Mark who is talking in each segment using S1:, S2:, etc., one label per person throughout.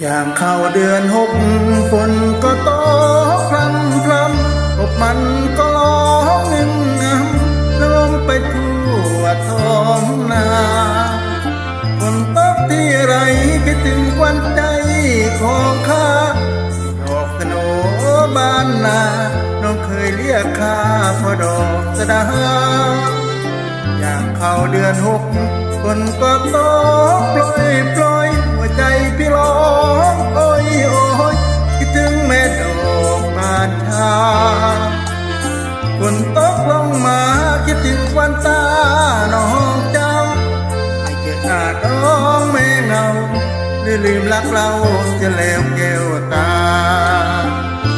S1: อย่างเข้าเดือนหกฝนก็ตกพรำพรำกบมันก็ร้องเงินงำลมไปทั่วท้องนาฝนตกที่ไรคิดถึงควันใจของข้าดอกสโนบ้านนาน้องเคยเรียกข้าพอดอกสะดาอย่างเข้าเดือนหกฝนก็ตกปล่อยปล่อย ใจพี่ร้องโอ้ยโอ้ยคิดถึงแม่ดอกบานชาฝนตกลงมาคิดถึงวันตาน้องเจ้าให้เกิดหน้าน้องแม่เงาหรือลืมรักเราจะแล้วแก้วตา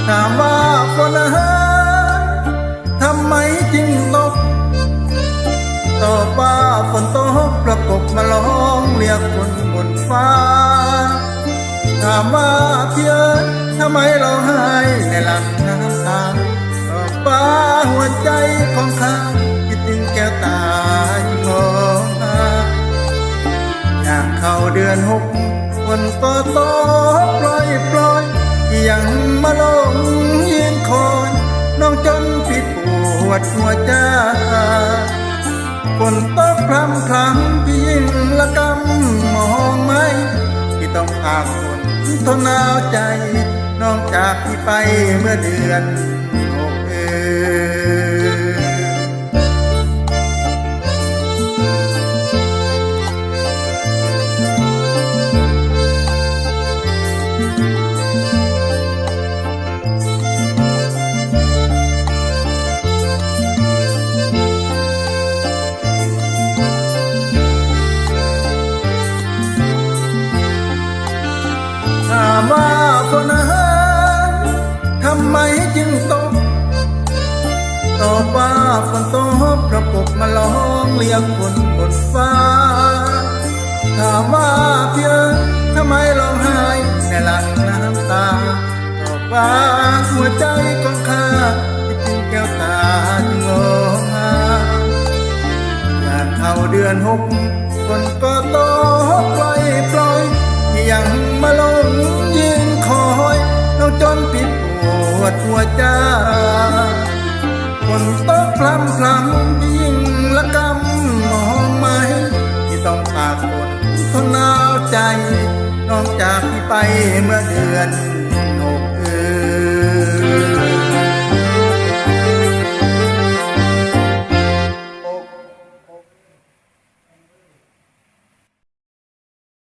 S1: ถามว่าฝนเอ้ยทำไมจึงตกต่อฟ้าฝนตกประกบมาร้องเรียกคนบนฟ้าามว่าเพียรทำไมเราหายในหลังน้ำตาต่อฟ้าหัวใจของข้าคิดถึงแก้วตาที่มองหาอยากเข้าเดือนหกฝนก็ตกปล่อยปล่อยยังมาลงยืนคอยน้องจนผิดปวดหัวใจฝนตกพรำพรำพี่ยิ่งละกำมองไหมที่ต้องตากฝน ทนหนาวใจ น้องจากที่ไปเมื่อเดือน ว่าฝนตกประกบมาร้องเรียกฝนบนฟ้า ถามว่าเพียงทำไมร้องไห้ในหลังน้ำตาตอบว่าหัวใจของข้าคิดถึงแก้วตาที่งงาอย่างเข้าเดือนหกฝนก็ตกปล่อยปล่อยยังมาลงยืนคอยน้องจนผิดปวดหัวใจฝนตก พลัมพลัมยิ่งละกำมองไหมที่ต้องฝากฝนทนหนาวใจ น้องจากที่ไปเมื่อเดือนโน